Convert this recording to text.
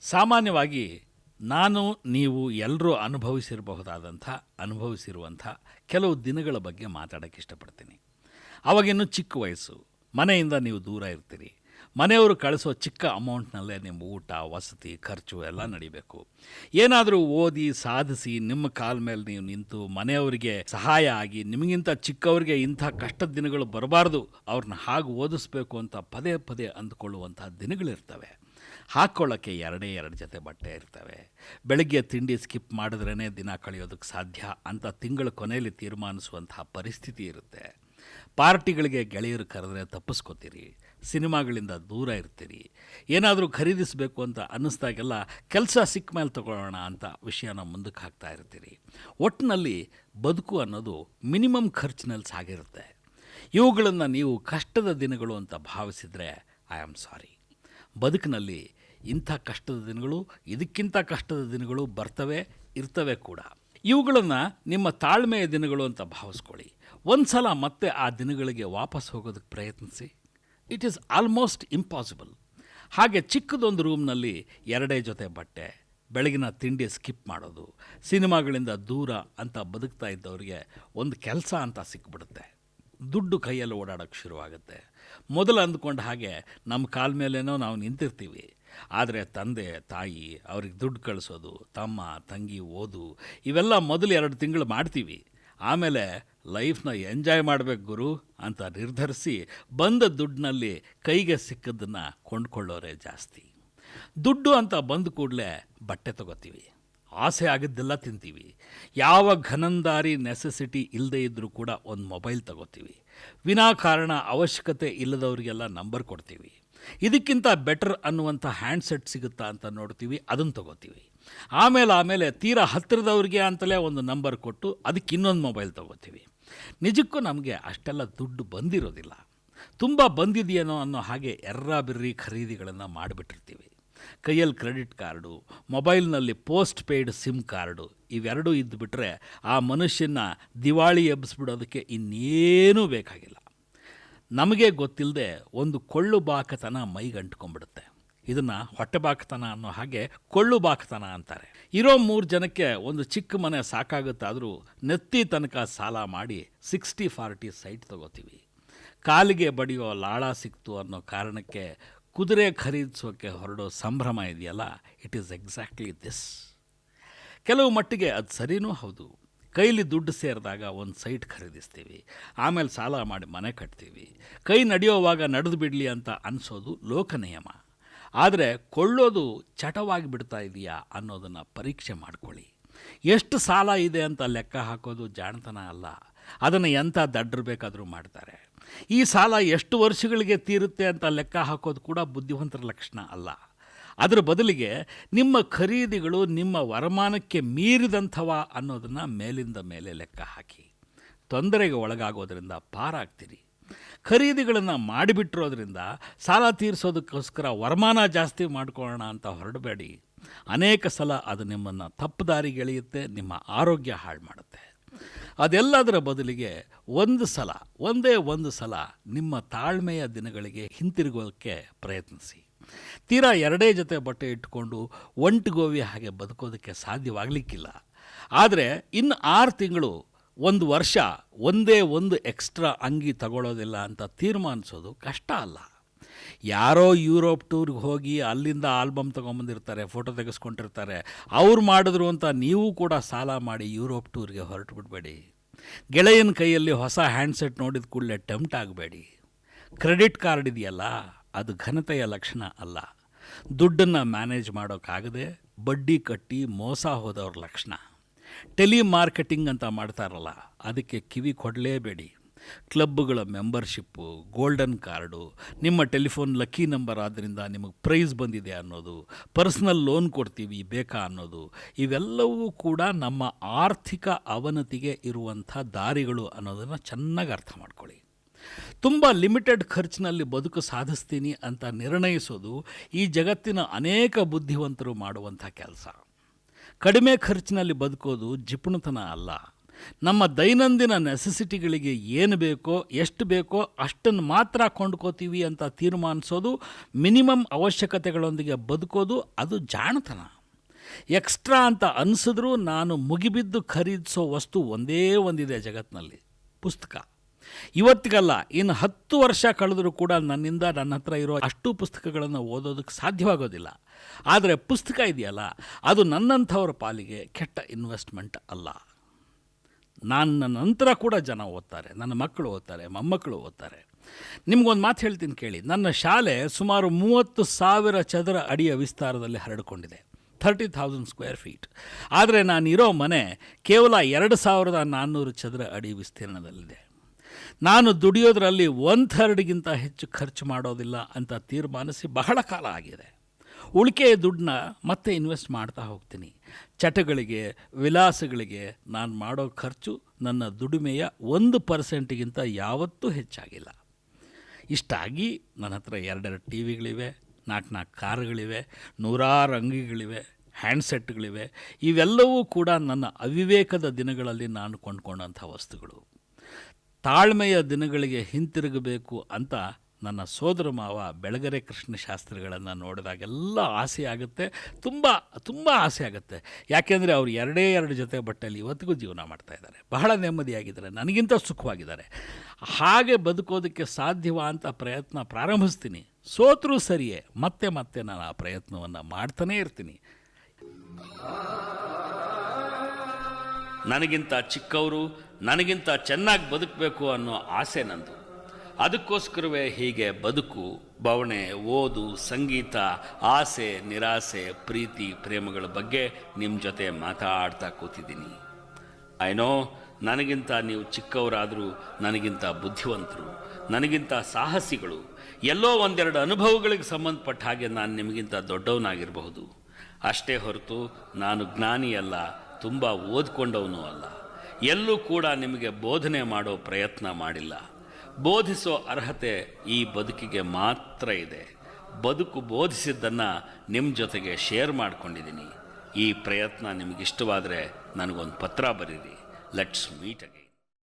ಸಾಮಾನ್ಯವಾಗಿ ನಾನು, ನೀವು ಎಲ್ಲರೂ ಅನುಭವಿಸಿರಬಹುದಾದಂಥ, ಅನುಭವಿಸಿರುವಂಥ ಕೆಲವು ದಿನಗಳ ಬಗ್ಗೆ ಮಾತಾಡೋಕ್ಕೆ ಇಷ್ಟಪಡ್ತೀನಿ. ಅವಾಗಿನ್ನೂ ಚಿಕ್ಕ ವಯಸ್ಸು. ಮನೆಯಿಂದ ನೀವು ದೂರ ಇರ್ತೀರಿ. ಮನೆಯವರು ಕಳಿಸೋ ಚಿಕ್ಕ ಅಮೌಂಟ್ನಲ್ಲೇ ನಿಮ್ಮ ಊಟ, ವಸತಿ, ಖರ್ಚು ಎಲ್ಲ ನಡಿಬೇಕು. ಏನಾದರೂ ಓದಿ, ಸಾಧಿಸಿ, ನಿಮ್ಮ ಕಾಲ ಮೇಲೆ ನೀವು ನಿಂತು ಮನೆಯವರಿಗೆ ಸಹಾಯ ಆಗಿ, ನಿಮಗಿಂತ ಚಿಕ್ಕವರಿಗೆ ಇಂಥ ಕಷ್ಟದ ದಿನಗಳು ಬರಬಾರ್ದು, ಅವ್ರನ್ನ ಹಾಗೆ ಓದಿಸ್ಬೇಕು ಅಂತ ಪದೇ ಪದೇ ಅಂದ್ಕೊಳ್ಳುವಂಥ ದಿನಗಳಿರ್ತವೆ. ಹಾಕ್ಕೊಳ್ಳೋಕ್ಕೆ ಎರಡೇ ಎರಡು ಜೊತೆ ಬಟ್ಟೆ ಇರ್ತವೆ. ಬೆಳಗ್ಗೆ ತಿಂಡಿ ಸ್ಕಿಪ್ ಮಾಡಿದ್ರೇ ದಿನ ಕಳೆಯೋದಕ್ಕೆ ಸಾಧ್ಯ ಅಂತ ತಿಂಗಳ ಕೊನೆಯಲ್ಲಿ ತೀರ್ಮಾನಿಸುವಂತಹ ಪರಿಸ್ಥಿತಿ ಇರುತ್ತೆ. ಪಾರ್ಟಿಗಳಿಗೆ ಗೆಳೆಯರು ಕರೆದ್ರೆ ತಪ್ಪಿಸ್ಕೋತೀರಿ, ಸಿನಿಮಾಗಳಿಂದ ದೂರ ಇರ್ತೀರಿ, ಏನಾದರೂ ಖರೀದಿಸಬೇಕು ಅಂತ ಅನ್ನಿಸ್ದಾಗೆಲ್ಲ ಕೆಲಸ ಸಿಕ್ಕ ಮೇಲೆ ತಗೊಳ್ಳೋಣ ಅಂತ ವಿಷಯನ ಮುಂದಕ್ಕೆ ಹಾಕ್ತಾ ಇರ್ತೀರಿ. ಒಟ್ಟಿನಲ್ಲಿ ಬದುಕು ಅನ್ನೋದು ಮಿನಿಮಮ್ ಖರ್ಚಿನಲ್ಲಿ ಸಾಗಿರುತ್ತೆ. ಇವುಗಳನ್ನು ನೀವು ಕಷ್ಟದ ದಿನಗಳು ಅಂತ ಭಾವಿಸಿದರೆ ಐ ಆಮ್ ಸಾರಿ ಬದುಕಿನಲ್ಲಿ ಇಂಥ ಕಷ್ಟದ ದಿನಗಳು, ಇದಕ್ಕಿಂತ ಕಷ್ಟದ ದಿನಗಳು ಬರ್ತವೆ, ಇರ್ತವೆ ಕೂಡ. ಇವುಗಳನ್ನು ನಿಮ್ಮ ತಾಳ್ಮೆಯ ದಿನಗಳು ಅಂತ ಭಾವಿಸ್ಕೊಳ್ಳಿ. ಒಂದು ಸಲ ಮತ್ತೆ ಆ ದಿನಗಳಿಗೆ ವಾಪಸ್ ಹೋಗೋದಕ್ಕೆ ಪ್ರಯತ್ನಿಸಿ. ಇಟ್ ಈಸ್ ಆಲ್ಮೋಸ್ಟ್ ಇಂಪಾಸಿಬಲ್ ಹಾಗೆ ಚಿಕ್ಕದೊಂದು ರೂಮ್ನಲ್ಲಿ ಎರಡೇ ಜೊತೆ ಬಟ್ಟೆ, ಬೆಳಗಿನ ತಿಂಡಿ ಸ್ಕಿಪ್ ಮಾಡೋದು, ಸಿನಿಮಾಗಳಿಂದ ದೂರ ಅಂತ ಬದುಕ್ತಾ ಇದ್ದವರಿಗೆ ಒಂದು ಕೆಲಸ ಅಂತ ಸಿಕ್ಬಿಡುತ್ತೆ. ದುಡ್ಡು ಕೈಯಲ್ಲಿ ಓಡಾಡೋಕ್ಕೆ ಶುರುವಾಗುತ್ತೆ. ಮೊದಲು ಅಂದ್ಕೊಂಡ ಹಾಗೆ ನಮ್ಮ ಕಾಲ ಮೇಲೇನೋ ನಾವು ನಿಂತಿರ್ತೀವಿ. ಆದರೆ ತಂದೆ, ತಾಯಿ, ಅವ್ರಿಗೆ ದುಡ್ಡು ಕಳಿಸೋದು, ತಮ್ಮ, ತಂಗಿ, ಓದು, ಇವೆಲ್ಲ ಮೊದಲು ಎರಡು ತಿಂಗಳು ಮಾಡ್ತೀವಿ. ಆಮೇಲೆ ಲೈಫ್ನ ಎಂಜಾಯ್ ಮಾಡಬೇಕು ಗುರು ಅಂತ ನಿರ್ಧರಿಸಿ ಬಂದ ದುಡ್ಡಿನಲ್ಲಿ ಕೈಗೆ ಸಿಕ್ಕದನ್ನು ಕೊಂಡ್ಕೊಳ್ಳೋರೇ ಜಾಸ್ತಿ. ದುಡ್ಡು ಅಂತ ಬಂದ ಕೂಡಲೇ ಬಟ್ಟೆ ತಗೋತೀವಿ. ಆಸೆ ಆಗಿದ್ದೆಲ್ಲ ತಿಂತೀವಿ. ಯಾವ ಘನಂದಾರಿ ನೆಸೆಸಿಟಿ ಇಲ್ಲದೇ ಇದ್ದರೂ ಕೂಡ ಒಂದು ಮೊಬೈಲ್ ತಗೋತೀವಿ. ವಿನಾಕಾರಣ ಅವಶ್ಯಕತೆ ಇಲ್ಲದವರಿಗೆಲ್ಲ ನಂಬರ್ ಕೊಡ್ತೀವಿ. ಇದಕ್ಕಿಂತ ಬೆಟರ್ ಅನ್ನುವಂಥ ಹ್ಯಾಂಡ್ಸೆಟ್ ಸಿಗುತ್ತಾ ಅಂತ ನೋಡ್ತೀವಿ ಅದನ್ನು ತಗೋತೀವಿ. ಆಮೇಲೆ ಆಮೇಲೆ ತೀರಾ ಹತ್ತಿರದವ್ರಿಗೆ ಅಂತಲೇ ಒಂದು ನಂಬರ್ ಕೊಟ್ಟು ಅದಕ್ಕೆ ಇನ್ನೊಂದು ಮೊಬೈಲ್ ತಗೋತೀವಿ. ನಿಜಕ್ಕೂ ನಮಗೆ ಅಷ್ಟೆಲ್ಲ ದುಡ್ಡು ಬಂದಿರೋದಿಲ್ಲ. ತುಂಬ ಬಂದಿದೆಯೇನೋ ಅನ್ನೋ ಹಾಗೆ ಎರ್ರಾಬಿರ್ರಿ ಖರೀದಿಗಳನ್ನು ಮಾಡಿಬಿಟ್ಟಿರ್ತೀವಿ. ಕೈಯಲ್ಲಿ ಕ್ರೆಡಿಟ್ ಕಾರ್ಡು, ಮೊಬೈಲ್ನಲ್ಲಿ ಪೋಸ್ಟ್ ಪೇಯ್ಡ್ ಸಿಮ್ ಕಾರ್ಡು, ಇವೆರಡೂ ಇದ್ದುಬಿಟ್ರೆ ಆ ಮನುಷ್ಯನ ದಿವಾಳಿ ಎಬ್ಬಿಸ್ಬಿಡೋದಕ್ಕೆ ಇನ್ನೇನೂ ಬೇಕಾಗಿಲ್ಲ. ನಮಗೆ ಗೊತ್ತಿಲ್ಲದೆ ಒಂದು ಕೊಳ್ಳು ಬಾಕತನ ಮೈಗಂಟ್ಕೊಂಡ್ಬಿಡುತ್ತೆ. ಇದನ್ನು ಹೊಟ್ಟೆ ಬಾಕತನ ಅನ್ನೋ ಹಾಗೆ ಕೊಳ್ಳು ಬಾಕತನ ಅಂತಾರೆ. ಇರೋ ಮೂರು ಜನಕ್ಕೆ ಒಂದು ಚಿಕ್ಕ ಮನೆ ಸಾಕಾಗುತ್ತಾದರೂ ನೆತ್ತಿ ತನಕ ಸಾಲ ಮಾಡಿ ಸಿಕ್ಸ್ಟಿ ಫಾರ್ಟಿ ಸೈಟ್ ತಗೋತೀವಿ. ಕಾಲಿಗೆ ಬಡಿಯೋ ಲಾಳ ಸಿಕ್ತು ಅನ್ನೋ ಕಾರಣಕ್ಕೆ ಕುದುರೆ ಖರೀದಿಸೋಕ್ಕೆ ಹೊರಡೋ ಸಂಭ್ರಮ ಇದೆಯಲ್ಲ? ಇಟ್ ಈಸ್ ಎಕ್ಸಾಕ್ಟ್ಲಿ ದಿಸ್ ಕೆಲವು ಮಟ್ಟಿಗೆ ಅದು ಸರಿನೂ ಹೌದು. ಕೈಲಿ ದುಡ್ಡು ಸೇರಿದಾಗ ಒಂದು ಸೈಟ್ ಖರೀದಿಸ್ತೀವಿ. ಆಮೇಲೆ ಸಾಲ ಮಾಡಿ ಮನೆ ಕಟ್ತೀವಿ. ಕೈ ನಡೆಯೋವಾಗ ನಡೆದು ಬಿಡಲಿ ಅಂತ ಅನಿಸೋದು ಲೋಕ ನಿಯಮ. ಆದರೆ ಕೊಳ್ಳೋದು ಚಟವಾಗಿ ಬಿಡ್ತಾ ಇದೆಯಾ ಅನ್ನೋದನ್ನು ಪರೀಕ್ಷೆ ಮಾಡ್ಕೊಳ್ಳಿ. ಎಷ್ಟು ಸಾಲ ಇದೆ ಅಂತ ಲೆಕ್ಕ ಹಾಕೋದು ಜಾಣತನ ಅಲ್ಲ. ಅದನ್ನು ಎಂಥ ದಡ್ಡರು ಬೇಕಾದರೂ ಮಾಡ್ತಾರೆ. ಈ ಸಾಲ ಎಷ್ಟು ವರ್ಷಗಳಿಗೆ ತೀರುತ್ತೆ ಅಂತ ಲೆಕ್ಕ ಹಾಕೋದು ಕೂಡ ಬುದ್ಧಿವಂತರ ಲಕ್ಷಣ ಅಲ್ಲ. ಅದರ ಬದಲಿಗೆ ನಿಮ್ಮ ಖರೀದಿಗಳು ನಿಮ್ಮ ವರಮಾನಕ್ಕೆ ಮೀರಿದಂಥವ ಅನ್ನೋದನ್ನು ಮೇಲಿಂದ ಮೇಲೆ ಲೆಕ್ಕ ಹಾಕಿ. ತೊಂದರೆಗೆ ಒಳಗಾಗೋದ್ರಿಂದ ಪಾರಾಗ್ತೀರಿ. ಖರೀದಿಗಳನ್ನು ಮಾಡಿಬಿಟ್ಟಿರೋದ್ರಿಂದ ಸಾಲ ತೀರಿಸೋದಕ್ಕೋಸ್ಕರ ವರಮಾನ ಜಾಸ್ತಿ ಮಾಡ್ಕೊಳ್ಳೋಣ ಅಂತ ಹೊರಡಬೇಡಿ. ಅನೇಕ ಸಲ ಅದು ನಿಮ್ಮನ್ನು ತಪ್ಪು ದಾರಿಗೆಳೆಯುತ್ತೆ ನಿಮ್ಮ ಆರೋಗ್ಯ ಹಾಳು ಮಾಡುತ್ತೆ. ಅದೆಲ್ಲದರ ಬದಲಿಗೆ ಒಂದು ಸಲ, ಒಂದೇ ಒಂದು ಸಲ ನಿಮ್ಮ ತಾಳ್ಮೆಯ ದಿನಗಳಿಗೆ ಹಿಂತಿರುಗೋಕ್ಕೆ ಪ್ರಯತ್ನಿಸಿ. ತೀರಾ ಎರಡೇ ಜೊತೆ ಬಟ್ಟೆ ಇಟ್ಕೊಂಡು ಒಂಟುಗೋವಿ ಹಾಗೆ ಬದುಕೋದಕ್ಕೆ ಸಾಧ್ಯವಾಗಲಿಕ್ಕಿಲ್ಲ. ಆದರೆ ಇನ್ನು ಆರು ತಿಂಗಳು, ಒಂದು ವರ್ಷ ಒಂದೇ ಒಂದು ಎಕ್ಸ್ಟ್ರಾ ಅಂಗಿ ತಗೊಳ್ಳೋದಿಲ್ಲ ಅಂತ ತೀರ್ಮಾನಿಸೋದು ಕಷ್ಟ ಅಲ್ಲ. ಯಾರೋ ಯುರೋಪ್ ಟೂರ್ಗೆ ಹೋಗಿ ಅಲ್ಲಿಂದ ಆಲ್ಬಮ್ ತೊಗೊಂಬಂದಿರ್ತಾರೆ, ಫೋಟೋ ತೆಗೆಸ್ಕೊಂಡಿರ್ತಾರೆ. ಅವ್ರು ಮಾಡಿದ್ರು ಅಂತ ನೀವು ಕೂಡ ಸಾಲ ಮಾಡಿ ಯುರೋಪ್ ಟೂರ್ಗೆ ಹೊರಟು ಬಿಡಬೇಡಿ ಗೆಳೆಯನ ಕೈಯಲ್ಲಿ ಹೊಸ ಹ್ಯಾಂಡ್ಸೆಟ್ ನೋಡಿದ ಕೂಡಲೇ ಟೆಂಪ್ಟ್ ಆಗಬೇಡಿ. ಕ್ರೆಡಿಟ್ ಕಾರ್ಡ್ ಇದೆಯಲ್ಲ, ಅದು ಘನತೆಯ ಲಕ್ಷಣ ಅಲ್ಲ. ದುಡ್ಡನ್ನು ಮ್ಯಾನೇಜ್ ಮಾಡೋಕ್ಕಾಗದೆ ಬಡ್ಡಿ ಕಟ್ಟಿ ಮೋಸ ಹೋದವ್ರ ಲಕ್ಷಣ. ಟೆಲಿ ಮಾರ್ಕೆಟಿಂಗ್ ಅಂತ ಮಾಡ್ತಾರಲ್ಲ, ಅದಕ್ಕೆ ಕಿವಿ ಕೊಡಲೇಬೇಡಿ. ಕ್ಲಬ್ಗಳ ಮೆಂಬರ್ಶಿಪ್ಪು, ಗೋಲ್ಡನ್ ಕಾರ್ಡು, ನಿಮ್ಮ ಟೆಲಿಫೋನ್ ಲಕ್ಕಿ ನಂಬರ್ ಆದ್ದರಿಂದ ನಿಮಗೆ ಪ್ರೈಸ್ ಬಂದಿದೆ ಅನ್ನೋದು, ಪರ್ಸ್ನಲ್ ಲೋನ್ ಕೊಡ್ತೀವಿ ಬೇಕಾ ಅನ್ನೋದು, ಇವೆಲ್ಲವೂ ಕೂಡ ನಮ್ಮ ಆರ್ಥಿಕ ಅವನತಿಗೆ ಇರುವಂಥ ದಾರಿಗಳು ಅನ್ನೋದನ್ನು ಚೆನ್ನಾಗಿ ಅರ್ಥ ಮಾಡ್ಕೊಳ್ಳಿ. ತುಂಬ ಲಿಮಿಟೆಡ್ ಖರ್ಚಿನಲ್ಲಿ ಬದುಕು ಸಾಧಿಸ್ತೀನಿ ಅಂತ ನಿರ್ಣಯಿಸೋದು ಈ ಜಗತ್ತಿನ ಅನೇಕ ಬುದ್ಧಿವಂತರು ಮಾಡುವಂಥ ಕೆಲಸ. ಕಡಿಮೆ ಖರ್ಚಿನಲ್ಲಿ ಬದುಕೋದು ಜಿಪುಣತನ ಅಲ್ಲ. ನಮ್ಮ ದೈನಂದಿನ ನೆಸೆಸಿಟಿಗಳಿಗೆ ಏನು ಬೇಕೋ, ಎಷ್ಟು ಬೇಕೋ ಅಷ್ಟನ್ನು ಮಾತ್ರ ಕೊಂಡ್ಕೋತೀವಿ ಅಂತ ತೀರ್ಮಾನಿಸೋದು, ಮಿನಿಮಮ್ ಅವಶ್ಯಕತೆಗಳೊಂದಿಗೆ ಬದುಕೋದು, ಅದು ಜಾಣತನ. ಎಕ್ಸ್ಟ್ರಾ ಅಂತ ಅನಿಸಿದ್ರೂ ನಾನು ಮುಗಿಬಿದ್ದು ಖರೀದಿಸೋ ವಸ್ತು ಒಂದೇ ಒಂದಿದೆ ಜಗತ್ತಿನಲ್ಲಿ ಪುಸ್ತಕ. ಇವತ್ತಿಗಲ್ಲ, ಇನ್ನು ಹತ್ತು ವರ್ಷ ಕಳೆದರೂ ಕೂಡ ನನ್ನಿಂದ ನನ್ನ ಹತ್ರ ಇರೋ ಅಷ್ಟು ಪುಸ್ತಕಗಳನ್ನು ಓದೋದಕ್ಕೆ ಸಾಧ್ಯವಾಗೋದಿಲ್ಲ. ಆದರೆ ಪುಸ್ತಕ ಇದೆಯಲ್ಲ, ಅದು ನನ್ನಂಥವ್ರ ಪಾಲಿಗೆ ಕೆಟ್ಟ ಇನ್ವೆಸ್ಟ್ಮೆಂಟ್ ಅಲ್ಲ. ನನ್ನ ನಂತರ ಕೂಡ ಜನ ಓದ್ತಾರೆ, ನನ್ನ ಮಕ್ಕಳು ಓದ್ತಾರೆ ಮೊಮ್ಮಕ್ಕಳು ಓದ್ತಾರೆ. ನಿಮ್ಗೊಂದು ಮಾತು ಹೇಳ್ತೀನಿ ಕೇಳಿ. ನನ್ನ ಶಾಲೆ ಸುಮಾರು ಮೂವತ್ತು ಸಾವಿರ ಚದರ ಅಡಿಯ ವಿಸ್ತಾರದಲ್ಲಿ ಹರಡಿಕೊಂಡಿದೆ, ಥರ್ಟಿ ಥೌಸಂಡ್ ಸ್ಕ್ವೇರ್ ಫೀಟ್. ಆದರೆ ನಾನಿರೋ ಮನೆ ಕೇವಲ ಎರಡು ಸಾವಿರದ ನಾನ್ನೂರು ಚದರ ಅಡಿ ವಿಸ್ತೀರ್ಣದಲ್ಲಿದೆ. ನಾನು ದುಡಿಯೋದರಲ್ಲಿ ಒನ್ ಥರ್ಡ್ಗಿಂತ ಹೆಚ್ಚು ಖರ್ಚು ಮಾಡೋದಿಲ್ಲ ಅಂತ ತೀರ್ಮಾನಿಸಿ ಬಹಳ ಕಾಲ ಆಗಿದೆ. ಉಳಿಕೆಯ ದುಡ್ಡನ್ನ ಮತ್ತೆ ಇನ್ವೆಸ್ಟ್ ಮಾಡ್ತಾ ಹೋಗ್ತೀನಿ. ಚಟಗಳಿಗೆ, ವಿಲಾಸಗಳಿಗೆ ನಾನು ಮಾಡೋ ಖರ್ಚು ನನ್ನ ದುಡಿಮೆಯ ಒಂದು ಪರ್ಸೆಂಟಿಗಿಂತ ಯಾವತ್ತೂ ಹೆಚ್ಚಾಗಿಲ್ಲ. ಇಷ್ಟಾಗಿ ನನ್ನ ಹತ್ರ ಎರಡೆರಡು ಟಿ ವಿಗಳಿವೆ ನಾಲ್ಕು ನಾಲ್ಕು ಕಾರುಗಳಿವೆ, ನೂರಾರು ಅಂಗಿಗಳಿವೆ ಹ್ಯಾಂಡ್ಸೆಟ್ಗಳಿವೆ. ಇವೆಲ್ಲವೂ ಕೂಡ ನನ್ನ ಅವಿವೇಕದ ದಿನಗಳಲ್ಲಿ ನಾನು ಕೊಂಡ್ಕೊಂಡಂಥ ವಸ್ತುಗಳು. ತಾಳ್ಮೆಯ ದಿನಗಳಿಗೆ ಹಿಂತಿರುಗಬೇಕು ಅಂತ ನನ್ನ ಸೋದರ ಮಾವ ಬೆಳಗರೆ ಕೃಷ್ಣ ಶಾಸ್ತ್ರಿಗಳನ್ನು ನೋಡಿದಾಗೆಲ್ಲ ಆಸೆ ಆಗುತ್ತೆ. ತುಂಬ ತುಂಬ ಆಸೆ ಆಗುತ್ತೆ. ಯಾಕೆಂದರೆ ಅವರು ಎರಡೇ ಎರಡು ಜೊತೆ ಬಟ್ಟೆಯಲ್ಲಿ ಇವತ್ತಿಗೂ ಜೀವನ ಮಾಡ್ತಾಯಿದ್ದಾರೆ ಬಹಳ ನೆಮ್ಮದಿಯಾಗಿದ್ದಾರೆ. ನನಗಿಂತ ಸುಖವಾಗಿದ್ದಾರೆ. ಹಾಗೆ ಬದುಕೋದಕ್ಕೆ ಸಾಧ್ಯವ ಅಂತ ಪ್ರಯತ್ನ ಪ್ರಾರಂಭಿಸ್ತೀನಿ. ಸೋತರೂ ಸರಿಯೇ. ಮತ್ತೆ ಮತ್ತೆ ನಾನು ಆ ಪ್ರಯತ್ನವನ್ನು ಮಾಡ್ತಾನೇ ಇರ್ತೀನಿ. ನನಗಿಂತ ಚಿಕ್ಕವರು, ನನಗಿಂತ ಚೆನ್ನಾಗಿ ಬದುಕಬೇಕು ಅನ್ನೋ ಆಸೆ ನಂದು. ಅದಕ್ಕೋಸ್ಕರವೇ ಹೀಗೆ ಬದುಕು ಬವಣೆ ಓದು, ಸಂಗೀತ, ಆಸೆ, ನಿರಾಸೆ, ಪ್ರೀತಿ, ಪ್ರೇಮಗಳ ಬಗ್ಗೆ ನಿಮ್ಮ ಜೊತೆ ಮಾತಾಡ್ತಾ ಕೂತಿದ್ದೀನಿ. ಐನೋ ನನಗಿಂತ ನೀವು ಚಿಕ್ಕವರಾದರೂ, ನನಗಿಂತ ಬುದ್ಧಿವಂತರು, ನನಗಿಂತ ಸಾಹಸಿಗಳು, ಎಲ್ಲೋ ಒಂದೆರಡು ಅನುಭವಗಳಿಗೆ ಸಂಬಂಧಪಟ್ಟ ಹಾಗೆ ನಾನು ನಿಮಗಿಂತ ದೊಡ್ಡವನಾಗಿರಬಹುದು. ಅಷ್ಟೇ ಹೊರತು ನಾನು ಜ್ಞಾನಿಯಲ್ಲ, ತುಂಬ ಓದ್ಕೊಂಡವನೂ ಅಲ್ಲ. ಎಲ್ಲೂ ಕೂಡ ನಿಮಗೆ ಬೋಧನೆ ಮಾಡೋ ಪ್ರಯತ್ನ ಮಾಡಿಲ್ಲ. ಬೋಧಿಸೋ ಅರ್ಹತೆ ಈ ಬದುಕಿಗೆ ಮಾತ್ರ ಇದೆ. ಬದುಕು ಬೋಧಿಸಿದ್ದನ್ನು ನಿಮ್ಮ ಜೊತೆಗೆ ಶೇರ್ ಮಾಡ್ಕೊಂಡಿದ್ದೀನಿ ಈ ಪ್ರಯತ್ನ ನಿಮಗಿಷ್ಟವಾದರೆ ನನಗೊಂದು ಪತ್ರ ಬರೀರಿ. Let's meet again